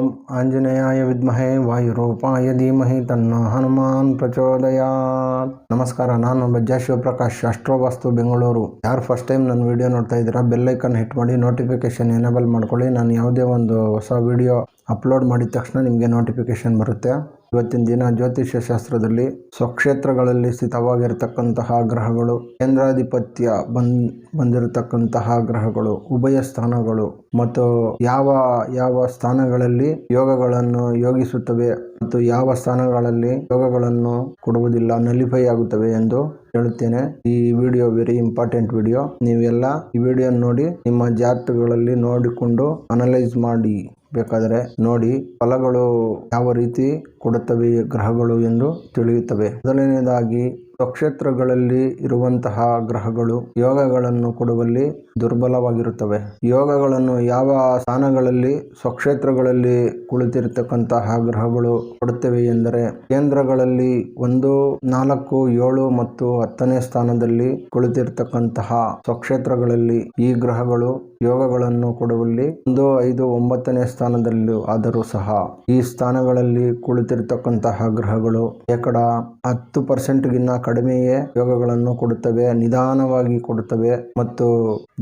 ಓಂ ಆಂಜನೇಯಾಯ ವಿದ್ಮಹೆ ವಾಯುರೂಪಾಯ ಧೀಮಹಿ ತನ್ನ ಹನುಮಾನ್ ಪ್ರಚೋದಯಾತ್ ನಮಸ್ಕಾರ ನಾನು ಬಜ್ಜಾ ಶಿವಪ್ರಕಾಶ್ ಅಷ್ಟ್ರೋವಾಸ್ತು ಬೆಂಗಳೂರು. ಯಾರು ಫಸ್ಟ್ ಟೈಮ್ ನನ್ನ ವಿಡಿಯೋ ನೋಡ್ತಾ ಇದ್ದೀರಾ ಬೆಲ್ಲೈಕನ್ ಹಿಟ್ ಮಾಡಿ ನೋಟಿಫಿಕೇಶನ್ ಎನೇಬಲ್ ಮಾಡ್ಕೊಳ್ಳಿ. ನಾನು ಯಾವುದೇ ಒಂದು ಹೊಸ ವಿಡಿಯೋ ಅಪ್ಲೋಡ್ ಮಾಡಿದ ತಕ್ಷಣ ನಿಮಗೆ ನೋಟಿಫಿಕೇಶನ್ ಬರುತ್ತೆ. ಇವತ್ತಿನ ದಿನ ಜ್ಯೋತಿಷ್ಯ ಶಾಸ್ತ್ರದಲ್ಲಿ ಸ್ವಕ್ಷೇತ್ರಗಳಲ್ಲಿ ಸ್ಥಿತವಾಗಿರತಕ್ಕಂತಹ ಗ್ರಹಗಳು, ಕೇಂದ್ರಾಧಿಪತ್ಯ ಬಂದ್, ಬಂದಿರತಕ್ಕಂತಹ ಗ್ರಹಗಳು, ಉಭಯ ಸ್ಥಾನಗಳು ಮತ್ತು ಯಾವ ಯಾವ ಸ್ಥಾನಗಳಲ್ಲಿ ಯೋಗಗಳನ್ನು ಯೋಗಿಸುತ್ತವೆ ಮತ್ತು ಯಾವ ಸ್ಥಾನಗಳಲ್ಲಿ ಯೋಗಗಳನ್ನು ಕೊಡುವುದಿಲ್ಲ, ನಲಿಫೈ ಆಗುತ್ತವೆ ಎಂದು ಹೇಳುತ್ತೇನೆ. ಈ ವಿಡಿಯೋ ವೆರಿ ಇಂಪಾರ್ಟೆಂಟ್ ವಿಡಿಯೋ. ನೀವೆಲ್ಲ ಈ ವಿಡಿಯೋ ನೋಡಿ ನಿಮ್ಮ ಜಾತಕಗಳಲ್ಲಿ ನೋಡಿಕೊಂಡು ಅನಲೈಸ್ ಮಾಡಿ. ಬೇಕಾದರೆ ನೋಡಿ ಫಲಗಳು ಯಾವ ರೀತಿ ಕೊಡುತ್ತವೆ ಗ್ರಹಗಳು ಎಂದು ತಿಳಿಯುತ್ತವೆ. ಮೊದಲನೆಯದಾಗಿ ಸ್ವಕ್ಷೇತ್ರಗಳಲ್ಲಿ ಇರುವಂತಹ ಗ್ರಹಗಳು ಯೋಗಗಳನ್ನು ಕೊಡುವಲ್ಲಿ ದುರ್ಬಲವಾಗಿರುತ್ತವೆ. ಯೋಗಗಳನ್ನು ಯಾವ ಸ್ಥಾನಗಳಲ್ಲಿ, ಸ್ವಕ್ಷೇತ್ರಗಳಲ್ಲಿ ಕುಳಿತಿರತಕ್ಕಂತಹ ಗ್ರಹಗಳು ಕೊಡುತ್ತವೆ ಎಂದರೆ, ಕೇಂದ್ರಗಳಲ್ಲಿ ಒಂದು, ನಾಲ್ಕು, ಏಳು ಮತ್ತು ಹತ್ತನೇ ಸ್ಥಾನದಲ್ಲಿ ಕುಳಿತಿರ್ತಕ್ಕಂತಹ ಸ್ವಕ್ಷೇತ್ರಗಳಲ್ಲಿ ಈ ಗ್ರಹಗಳು ಯೋಗಗಳನ್ನು ಕೊಡುವಲ್ಲಿ ಒಂದು ಐದು ಒಂಬತ್ತನೇ ಸ್ಥಾನದಲ್ಲೂ ಆದರೂ ಸಹ ಈ ಸ್ಥಾನಗಳಲ್ಲಿ ಕುಳಿತಿರ್ತಕ್ಕಂತಹ ಗ್ರಹಗಳು ಶೇಕಡ ಹತ್ತು ಪರ್ಸೆಂಟ್ಗಿನ್ನ ಕಡಿಮೆಯೇ ಯೋಗಗಳನ್ನು ಕೊಡುತ್ತವೆ, ನಿಧಾನವಾಗಿ ಕೊಡುತ್ತವೆ. ಮತ್ತು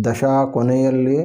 ದಶಾ ಕೊನೆಯಲ್ಲಿ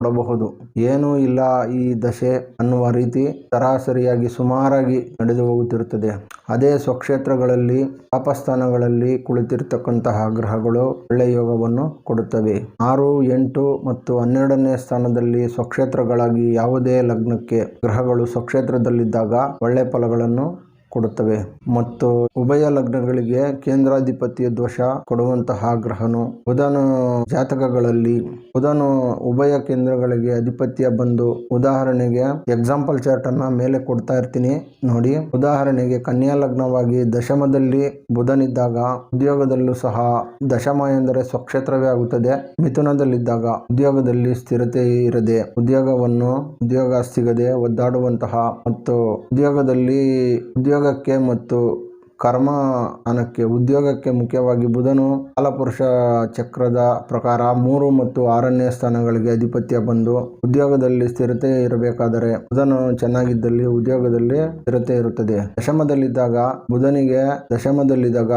ಇದು ಕೊಡಬಹುದು ಏನೂ ಇಲ್ಲ ಈ ದಶೆ ಅನ್ನುವ ರೀತಿ ಸರಾಸರಿಯಾಗಿ ಸುಮಾರಾಗಿ ನಡೆದು ಹೋಗುತ್ತಿರುತ್ತದೆ. ಅದೇ ಸ್ವಕ್ಷೇತ್ರಗಳಲ್ಲಿ, ಪಾಪಸ್ಥಾನಗಳಲ್ಲಿ ಕುಳಿತಿರ್ತಕ್ಕಂತಹ ಗ್ರಹಗಳು ಒಳ್ಳೆಯ ಯೋಗವನ್ನು ಕೊಡುತ್ತವೆ. ಆರು, ಎಂಟು ಮತ್ತು ಹನ್ನೆರಡನೇ ಸ್ಥಾನದಲ್ಲಿ ಸ್ವಕ್ಷೇತ್ರಗಳಾಗಿ ಯಾವುದೇ ಲಗ್ನಕ್ಕೆ ಗ್ರಹಗಳು ಸ್ವಕ್ಷೇತ್ರದಲ್ಲಿದ್ದಾಗ ಒಳ್ಳೆ ಫಲಗಳನ್ನು ಕೊಡುತ್ತವೆ. ಮತ್ತು ಉಭಯ ಲಗ್ನಗಳಿಗೆ ಕೇಂದ್ರಾಧಿಪತಿಯ ದೋಷ ಕೊಡುವಂತಹ ಗ್ರಹನು ಬುಧನು ಜಾತಕಗಳಲ್ಲಿ, ಬುಧನು ಉಭಯ ಕೇಂದ್ರಗಳಿಗೆ ಅಧಿಪತ್ಯ ಬಂದು ಉದಾಹರಣೆಗೆ ಎಕ್ಸಾಂಪಲ್ ಚಾರ್ಟ್ ಅನ್ನ ಮೇಲೆ ಕೊಡ್ತಾ ಇರ್ತೀನಿ. ನೋಡಿ, ಉದಾಹರಣೆಗೆ ಕನ್ಯಾ ಲಗ್ನವಾಗಿ ದಶಮದಲ್ಲಿ ಬುಧನಿದ್ದಾಗ ಉದ್ಯೋಗದಲ್ಲೂ ಸಹ ದಶಮ ಎಂದರೆ ಸ್ವಕ್ಷೇತ್ರವೇ ಆಗುತ್ತದೆ. ಮಿಥುನದಲ್ಲಿದ್ದಾಗ ಉದ್ಯೋಗದಲ್ಲಿ ಸ್ಥಿರತೆ ಇರದೆ ಉದ್ಯೋಗವನ್ನು ಉದ್ಯೋಗ ಸಿಗದೆ ಒದ್ದಾಡುವಂತಹ ಮತ್ತು ಉದ್ಯೋಗದಲ್ಲಿ ಉದ್ಯೋಗಕ್ಕೆ ಮತ್ತು ಕರ್ಮ ಅನಕ್ಕೆ, ಉದ್ಯೋಗಕ್ಕೆ ಮುಖ್ಯವಾಗಿ ಬುಧನು ಕಾಲಪುರುಷ ಚಕ್ರದ ಪ್ರಕಾರ ಮೂರು ಮತ್ತು ಆರನೇ ಸ್ಥಾನಗಳಿಗೆ ಅಧಿಪತ್ಯ ಬಂದು ಉದ್ಯೋಗದಲ್ಲಿ ಸ್ಥಿರತೆ ಇರಬೇಕಾದರೆ ಬುಧನು ಚೆನ್ನಾಗಿದ್ದಲ್ಲಿ ಉದ್ಯೋಗದಲ್ಲಿ ಸ್ಥಿರತೆ ಇರುತ್ತದೆ. ದಶಮದಲ್ಲಿದ್ದಾಗ ಬುಧನಿಗೆ ದಶಮದಲ್ಲಿದ್ದಾಗ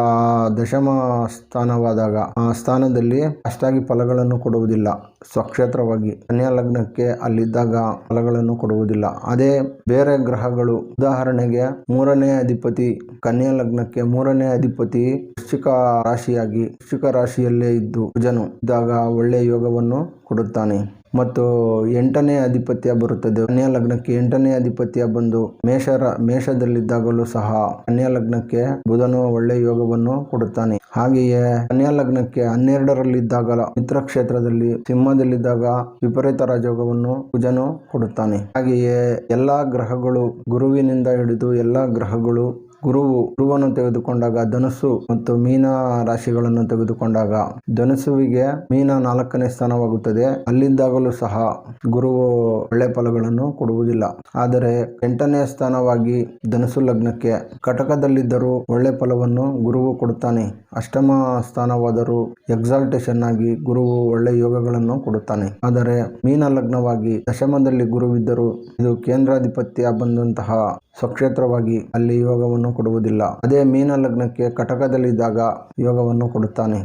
ದಶಮ ಸ್ಥಾನವಾದಾಗ ಆ ಸ್ಥಾನದಲ್ಲಿ ಅಷ್ಟಾಗಿ ಫಲಗಳನ್ನು ಕೊಡುವುದಿಲ್ಲ. ಸ್ವಕ್ಷೇತ್ರವಾಗಿ ಕನ್ಯಾ ಲಗ್ನಕ್ಕೆ ಅಲ್ಲಿದ್ದಾಗ ಫಲಗಳನ್ನು ಕೊಡುವುದಿಲ್ಲ. ಅದೇ ಬೇರೆ ಗ್ರಹಗಳು, ಉದಾಹರಣೆಗೆ ಮೂರನೇ ಅಧಿಪತಿ ಕನ್ಯಾ ಲಗ್ನಕ್ಕೆ ಮೂರನೇ ಅಧಿಪತಿ ವೃಶ್ಚಿಕ ರಾಶಿಯಾಗಿ, ವೃಶ್ಚಿಕ ರಾಶಿಯಲ್ಲೇ ಇದ್ದು ಕುಜನು ಇದ್ದಾಗ ಒಳ್ಳೆಯ ಯೋಗವನ್ನು ಕೊಡುತ್ತಾನೆ. ಮತ್ತು ಎಂಟನೇ ಅಧಿಪತ್ಯ ಬರುತ್ತದೆ. ಕನ್ಯಾ ಲಗ್ನಕ್ಕೆ ಎಂಟನೇ ಅಧಿಪತ್ಯ ಬಂದು ಮೇಷರ ಮೇಷದಲ್ಲಿದ್ದಾಗಲೂ ಸಹ ಕನ್ಯಾ ಲಗ್ನಕ್ಕೆ ಬುಧನು ಒಳ್ಳೆಯ ಯೋಗವನ್ನು ಕೊಡುತ್ತಾನೆ. ಹಾಗೆಯೇ ಕನ್ಯಾ ಲಗ್ನಕ್ಕೆ ಹನ್ನೆರಡರಲ್ಲಿದ್ದಾಗ ಮಿತ್ರ ಕ್ಷೇತ್ರದಲ್ಲಿ ಸಿಂಹದಲ್ಲಿದ್ದಾಗ ವಿಪರೀತ ರಾಜಯೋಗವನ್ನು ಕುಜನು ಕೊಡುತ್ತಾನೆ. ಹಾಗೆಯೇ ಎಲ್ಲಾ ಗ್ರಹಗಳು ಗುರುವಿನಿಂದ ಹಿಡಿದು ಎಲ್ಲಾ ಗ್ರಹಗಳು ಗುರುವು ಗುರುವನ್ನು ತೆಗೆದುಕೊಂಡಾಗ ಧನುಸು ಮತ್ತು ಮೀನ ರಾಶಿಗಳನ್ನು ತೆಗೆದುಕೊಂಡಾಗ ಧನುಸುವಿಗೆ ಮೀನ ನಾಲ್ಕನೇ ಸ್ಥಾನವಾಗುತ್ತದೆ. ಅಲ್ಲಿದ್ದಾಗಲೂ ಸಹ ಗುರುವು ಒಳ್ಳೆ ಫಲಗಳನ್ನು ಕೊಡುವುದಿಲ್ಲ. ಆದರೆ ಎಂಟನೇ ಸ್ಥಾನವಾಗಿ ಧನುಸು ಲಗ್ನಕ್ಕೆ ಕಟಕದಲ್ಲಿದ್ದರೂ ಒಳ್ಳೆ ಫಲವನ್ನು ಗುರುವು ಕೊಡುತ್ತಾನೆ. ಅಷ್ಟಮ ಸ್ಥಾನವಾದರೂ ಎಕ್ಸಾಲ್ಟೇಷನ್ ಆಗಿ ಗುರುವು ಒಳ್ಳೆ ಯೋಗಗಳನ್ನು ಕೊಡುತ್ತಾನೆ. ಆದರೆ ಮೀನ ಲಗ್ನವಾಗಿ ದಶಮದಲ್ಲಿ ಗುರುವಿದ್ದರೂ ಇದು ಕೇಂದ್ರಾಧಿಪತ್ಯ ಬಂದಂತಹ ಸ್ವಕ್ಷೇತ್ರವಾಗಿ ಅಲ್ಲಿ ಯೋಗವನ್ನು ಕೊಡುವುದಿಲ್ಲ. ಅದೇ ಮೀನ ಲಗ್ನಕ್ಕೆ ಕಟಕದಲ್ಲಿದ್ದಾಗ ಯೋಗವನ್ನು ಕೊಡುತ್ತಾನೆ.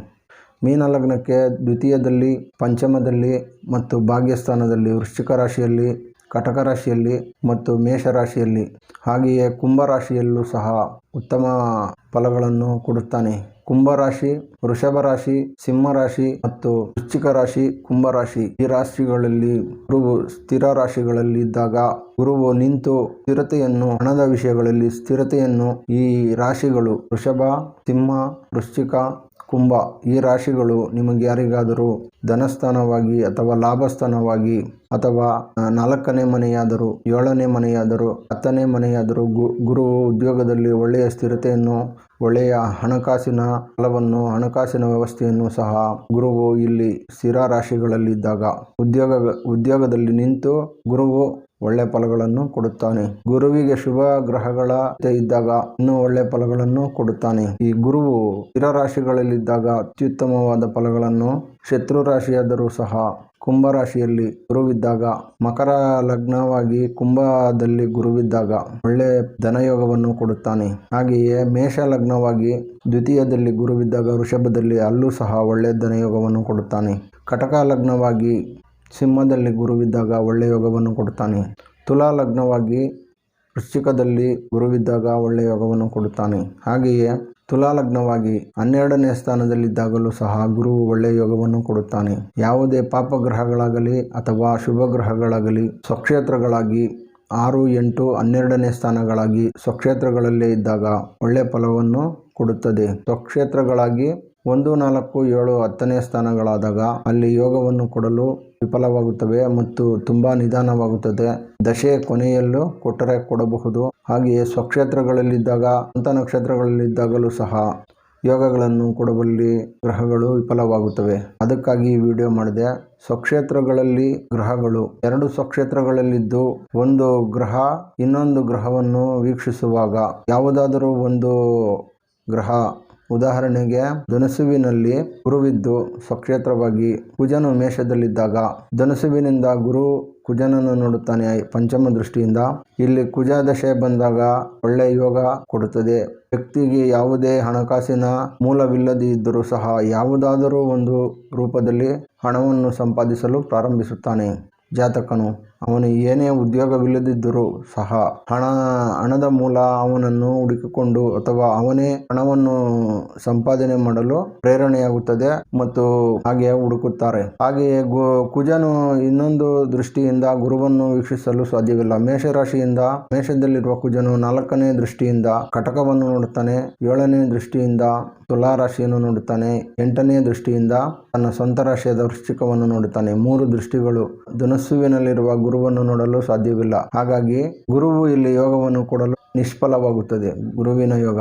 ಮೀನ ಲಗ್ನಕ್ಕೆ ದ್ವಿತೀಯದಲ್ಲಿ, ಪಂಚಮದಲ್ಲಿ ಮತ್ತು ಭಾಗ್ಯಸ್ಥಾನದಲ್ಲಿ ವೃಶ್ಚಿಕ ರಾಶಿಯಲ್ಲಿ, ಕಟಕ ರಾಶಿಯಲ್ಲಿ ಮತ್ತು ಮೇಷರಾಶಿಯಲ್ಲಿ ಹಾಗೆಯೇ ಕುಂಭರಾಶಿಯಲ್ಲೂ ಸಹ ಉತ್ತಮ ಫಲಗಳನ್ನು ಕೊಡುತ್ತಾನೆ. ಕುಂಭರಾಶಿ ವೃಷಭ ರಾಶಿ ಸಿಂಹ ರಾಶಿ ಮತ್ತು ವೃಶ್ಚಿಕ ರಾಶಿ ಕುಂಭರಾಶಿ. ಈ ರಾಶಿಗಳಲ್ಲಿ ಗುರುವು ಸ್ಥಿರ ರಾಶಿಗಳಲ್ಲಿ ಇದ್ದಾಗ ಗುರುವು ನಿಂತು ಸ್ಥಿರತೆಯನ್ನು, ಹಣದ ವಿಷಯಗಳಲ್ಲಿ ಸ್ಥಿರತೆಯನ್ನು ಈ ರಾಶಿಗಳು ವೃಷಭ, ಸಿಂಹ, ವೃಶ್ಚಿಕ ಕುಂಭ. ಈ ರಾಶಿಗಳು ನಿಮಗೆ ಯಾರಿಗಾದರೂ ಧನಸ್ಥಾನವಾಗಿ ಅಥವಾ ಲಾಭಸ್ಥಾನವಾಗಿ ಅಥವಾ ನಾಲ್ಕನೇ ಮನೆಯಾದರೂ, ಏಳನೇ ಮನೆಯಾದರೂ, ಹತ್ತನೇ ಮನೆಯಾದರೂ ಗುರು ಉದ್ಯೋಗದಲ್ಲಿ ಒಳ್ಳೆಯ ಸ್ಥಿರತೆಯನ್ನು, ಒಳ್ಳೆಯ ಹಣಕಾಸಿನ ಫಲವನ್ನು ಹಣಕಾಸಿನ ವ್ಯವಸ್ಥೆಯನ್ನು ಸಹ ಗುರುವು ಇಲ್ಲಿ ಸ್ಥಿರ ರಾಶಿಗಳಲ್ಲಿದ್ದಾಗ, ಉದ್ಯೋಗ, ಉದ್ಯೋಗದಲ್ಲಿ ನಿಂತು ಗುರುವು ಒಳ್ಳೆ ಫಲಗಳನ್ನು ಕೊಡುತ್ತಾನೆ. ಗುರುವಿಗೆ ಶುಭ ಗ್ರಹಗಳ ಇದ್ದಾಗ ಇನ್ನೂ ಒಳ್ಳೆ ಫಲಗಳನ್ನು ಕೊಡುತ್ತಾನೆ. ಈ ಗುರುವು ಸ್ಥಿರ ರಾಶಿಗಳಲ್ಲಿದ್ದಾಗ ಅತ್ಯುತ್ತಮವಾದ ಫಲಗಳನ್ನು ಶತ್ರು ರಾಶಿಯಾದರೂ ಸಹ ಕುಂಭರಾಶಿಯಲ್ಲಿ ಗುರುವಿದ್ದಾಗ, ಮಕರ ಲಗ್ನವಾಗಿ ಕುಂಭದಲ್ಲಿ ಗುರುವಿದ್ದಾಗ ಒಳ್ಳೆ ಧನಯೋಗವನ್ನು ಕೊಡುತ್ತಾನೆ. ಹಾಗೆಯೇ ಮೇಷ ಲಗ್ನವಾಗಿ ದ್ವಿತೀಯದಲ್ಲಿ ಗುರುವಿದ್ದಾಗ ವೃಷಭದಲ್ಲಿ ಅಲ್ಲೂ ಸಹ ಒಳ್ಳೆ ಧನಯೋಗವನ್ನು ಕೊಡುತ್ತಾನೆ. ಕಟಕ ಲಗ್ನವಾಗಿ ಸಿಂಹದಲ್ಲಿ ಗುರುವಿದ್ದಾಗ ಒಳ್ಳೆಯ ಯೋಗವನ್ನು ಕೊಡುತ್ತಾನೆ. ತುಲಾ ಲಗ್ನವಾಗಿ ವೃಶ್ಚಿಕದಲ್ಲಿ ಗುರುವಿದ್ದಾಗ ಒಳ್ಳೆಯ ಯೋಗವನ್ನು ಕೊಡುತ್ತಾನೆ. ಹಾಗೆಯೇ ತುಲಾ ಲಗ್ನವಾಗಿ ಹನ್ನೆರಡನೇ ಸ್ಥಾನದಲ್ಲಿದ್ದಾಗಲೂ ಸಹ ಗುರು ಒಳ್ಳೆಯ ಯೋಗವನ್ನು ಕೊಡುತ್ತಾನೆ. ಯಾವುದೇ ಪಾಪಗ್ರಹಗಳಾಗಲಿ ಅಥವಾ ಶುಭ ಗ್ರಹಗಳಾಗಲಿ ಸ್ವಕ್ಷೇತ್ರಗಳಾಗಿ ಆರು, ಎಂಟು, ಹನ್ನೆರಡನೇ ಸ್ಥಾನಗಳಾಗಿ ಸ್ವಕ್ಷೇತ್ರಗಳಲ್ಲೇ ಇದ್ದಾಗ ಒಳ್ಳೆಯ ಫಲವನ್ನು ಕೊಡುತ್ತದೆ. ಸ್ವಕ್ಷೇತ್ರಗಳಾಗಿ ಒಂದು, ನಾಲ್ಕು, ಏಳು, ಹತ್ತನೇ ಸ್ಥಾನಗಳಾದಾಗ ಅಲ್ಲಿ ಯೋಗವನ್ನು ಕೊಡಲು ವಿಫಲವಾಗುತ್ತವೆ ಮತ್ತು ತುಂಬ ನಿಧಾನವಾಗುತ್ತದೆ. ದಶೆ ಕೊನೆಯಲ್ಲೂ ಕೊಟ್ಟರೆ ಕೊಡಬಹುದು. ಹಾಗೆಯೇ ಸ್ವಕ್ಷೇತ್ರಗಳಲ್ಲಿದ್ದಾಗ ಅಂತ ನಕ್ಷತ್ರಗಳಲ್ಲಿದ್ದಾಗಲೂ ಸಹ ಯೋಗಗಳನ್ನು ಕೊಡುವಲ್ಲಿ ಗ್ರಹಗಳು ವಿಫಲವಾಗುತ್ತವೆ. ಅದಕ್ಕಾಗಿ ಈ ವಿಡಿಯೋ ಮಾಡಿದೆ. ಸ್ವಕ್ಷೇತ್ರಗಳಲ್ಲಿ ಗ್ರಹಗಳು ಎರಡು ಸ್ವಕ್ಷೇತ್ರಗಳಲ್ಲಿದ್ದು, ಒಂದು ಗ್ರಹ ಇನ್ನೊಂದು ಗ್ರಹವನ್ನು ವೀಕ್ಷಿಸುವಾಗ ಯಾವುದಾದರೂ ಒಂದು ಗ್ರಹ ಉದಾಹರಣೆಗೆ, ಧನುಸುವಿನಲ್ಲಿ ಗುರುವಿದ್ದು ಸ್ವಕ್ಷೇತ್ರವಾಗಿ ಕುಜನು ಮೇಷದಲ್ಲಿದ್ದಾಗ, ಧನುಸುವಿನಿಂದ ಗುರು ಕುಜನನ್ನು ನೋಡುತ್ತಾನೆ ಪಂಚಮ ದೃಷ್ಟಿಯಿಂದ. ಇಲ್ಲಿ ಕುಜ ದಶೆ ಬಂದಾಗ ಒಳ್ಳೆಯ ಯೋಗ ಕೊಡುತ್ತದೆ. ವ್ಯಕ್ತಿಗೆ ಯಾವುದೇ ಹಣಕಾಸಿನ ಮೂಲವಿಲ್ಲದೇ ಇದ್ದರೂ ಸಹ ಯಾವುದಾದರೂ ಒಂದು ರೂಪದಲ್ಲಿ ಹಣವನ್ನು ಸಂಪಾದಿಸಲು ಪ್ರಾರಂಭಿಸುತ್ತಾನೆ. ಜಾತಕನು ಅವನು ಏನೇ ಉದ್ಯೋಗವಿಲ್ಲದಿದ್ದರೂ ಸಹ ಹಣ, ಹಣದ ಮೂಲ ಅವನನ್ನು ಹುಡುಕಿಕೊಂಡು ಅಥವಾ ಅವನೇ ಹಣವನ್ನು ಸಂಪಾದನೆ ಮಾಡಲು ಪ್ರೇರಣೆಯಾಗುತ್ತದೆ ಮತ್ತು ಹಾಗೆ ಹುಡುಕುತ್ತಾರೆ. ಹಾಗೆಯೇ ಕುಜನು ಇನ್ನೊಂದು ದೃಷ್ಟಿಯಿಂದ ಗುರುವನ್ನು ವೀಕ್ಷಿಸಲು ಸಾಧ್ಯವಿಲ್ಲ. ಮೇಷರಾಶಿಯಿಂದ, ಮೇಷದಲ್ಲಿರುವ ಕುಜನು ನಾಲ್ಕನೇ ದೃಷ್ಟಿಯಿಂದ ಕಟಕವನ್ನು ನೋಡುತ್ತಾನೆ, ಏಳನೇ ದೃಷ್ಟಿಯಿಂದ ತುಲಾ ರಾಶಿಯನ್ನು ನೋಡುತ್ತಾನೆ, ಎಂಟನೇ ದೃಷ್ಟಿಯಿಂದ ತನ್ನ ಸ್ವಂತ ರಾಶಿಯಾದ ವೃಶ್ಚಿಕವನ್ನು ನೋಡುತ್ತಾನೆ. ಮೂರು ದೃಷ್ಟಿಗಳು ಧನಸ್ಸುವಿನಲ್ಲಿರುವ ಗುರುವನ್ನು ನೋಡಲು ಸಾಧ್ಯವಿಲ್ಲ. ಹಾಗಾಗಿ ಗುರುವು ಇಲ್ಲಿ ಯೋಗವನ್ನು ಕೊಡಲು ನಿಷ್ಫಲವಾಗುತ್ತದೆ. ಗುರುವಿನ ಯೋಗ.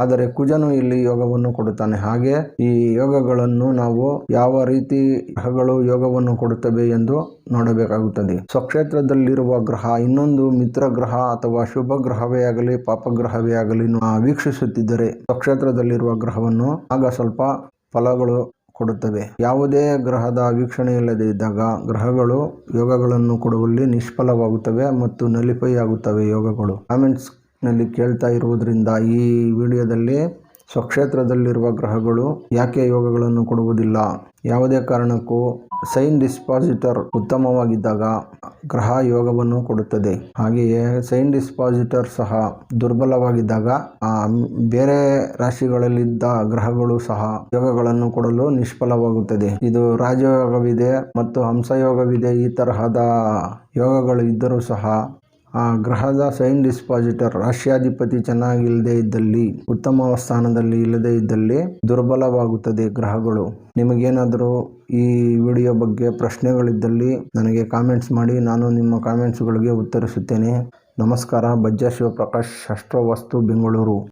ಆದರೆ ಕುಜನು ಇಲ್ಲಿ ಯೋಗವನ್ನು ಕೊಡುತ್ತಾನೆ. ಹಾಗೆ ಈ ಯೋಗಗಳನ್ನು ನಾವು ಯಾವ ರೀತಿ ಗ್ರಹಗಳು ಯೋಗವನ್ನು ಕೊಡುತ್ತವೆ ಎಂದು ನೋಡಬೇಕಾಗುತ್ತದೆ. ಸ್ವಕ್ಷೇತ್ರದಲ್ಲಿರುವ ಗ್ರಹ, ಇನ್ನೊಂದು ಮಿತ್ರ ಗ್ರಹ ಅಥವಾ ಶುಭ ಗ್ರಹವೇ ಆಗಲಿ ಪಾಪಗ್ರಹವೇ ಆಗಲಿ ವೀಕ್ಷಿಸುತ್ತಿದ್ದರೆ ಸ್ವಕ್ಷೇತ್ರದಲ್ಲಿರುವ ಗ್ರಹವನ್ನು ಆಗ ಸ್ವಲ್ಪ ಫಲಗಳು ಕೊಡುತ್ತವೆ. ಯಾವುದೇ ಗ್ರಹದ ವೀಕ್ಷಣೆ ಇಲ್ಲದೆ ಇದ್ದಾಗ ಗ್ರಹಗಳು ಯೋಗಗಳನ್ನು ಕೊಡುವಲ್ಲಿ ನಿಷ್ಫಲವಾಗುತ್ತವೆ ಮತ್ತು ನಲಿಪೈಯಾಗುತ್ತವೆ ಯೋಗಗಳು. ಕಾಮೆಂಟ್ಸ್ನಲ್ಲಿ ಕೇಳ್ತಾ ಇರುವುದರಿಂದ ಈ ವಿಡಿಯೋದಲ್ಲಿ ಸ್ವಕ್ಷೇತ್ರದಲ್ಲಿರುವ ಗ್ರಹಗಳು ಯಾಕೆ ಯೋಗಗಳನ್ನು ಕೊಡುವುದಿಲ್ಲ? ಯಾವುದೇ ಕಾರಣಕ್ಕೂ ಸೈನ್ ಡಿಸ್ಪಾಸಿಟರ್ ಉತ್ತಮವಾಗಿದ್ದಾಗ ಗ್ರಹ ಯೋಗವನ್ನು ಕೊಡುತ್ತದೆ. ಹಾಗೆಯೇ ಸೈನ್ ಡಿಸ್ಪಾಸಿಟರ್ ಸಹ ದುರ್ಬಲವಾಗಿದ್ದಾಗ ಬೇರೆ ರಾಶಿಗಳಲ್ಲಿದ್ದ ಗ್ರಹಗಳು ಸಹ ಯೋಗಗಳನ್ನು ಕೊಡಲು ನಿಷ್ಫಲವಾಗುತ್ತದೆ. ಇದು ರಾಜಯೋಗವಿದೆ ಮತ್ತು ಹಂಸಯೋಗವಿದೆ. ಈ ತರಹದ ಯೋಗಗಳು ಇದ್ದರೂ ಸಹ ಗ್ರಹದ ಸೈನ್ ಡಿಸ್ಪಾಸಿಟರ್ ರಾಶ್ಯಾಧಿಪತಿ ಚೆನ್ನಾಗಿಲ್ಲದೆ ಇದ್ದಲ್ಲಿ, ಉತ್ತಮ ಸ್ಥಾನದಲ್ಲಿ ಇಲ್ಲದೆ ಇದ್ದಲ್ಲಿ ದುರ್ಬಲವಾಗುತ್ತದೆ ಗ್ರಹಗಳು. ನಿಮಗೇನಾದರೂ ಈ ವಿಡಿಯೋ ಬಗ್ಗೆ ಪ್ರಶ್ನೆಗಳಿದ್ದಲ್ಲಿ ನನಗೆ ಕಾಮೆಂಟ್ಸ್ ಮಾಡಿ, ನಾನು ನಿಮ್ಮ ಕಾಮೆಂಟ್ಸ್ಗಳಿಗೆ ಉತ್ತರಿಸುತ್ತೇನೆ. ನಮಸ್ಕಾರ, ಬಜ್ಜಾ ಶಿವಪ್ರಕಾಶ್ ಅಸ್ಟ್ರೋವಸ್ತು ಬೆಂಗಳೂರು.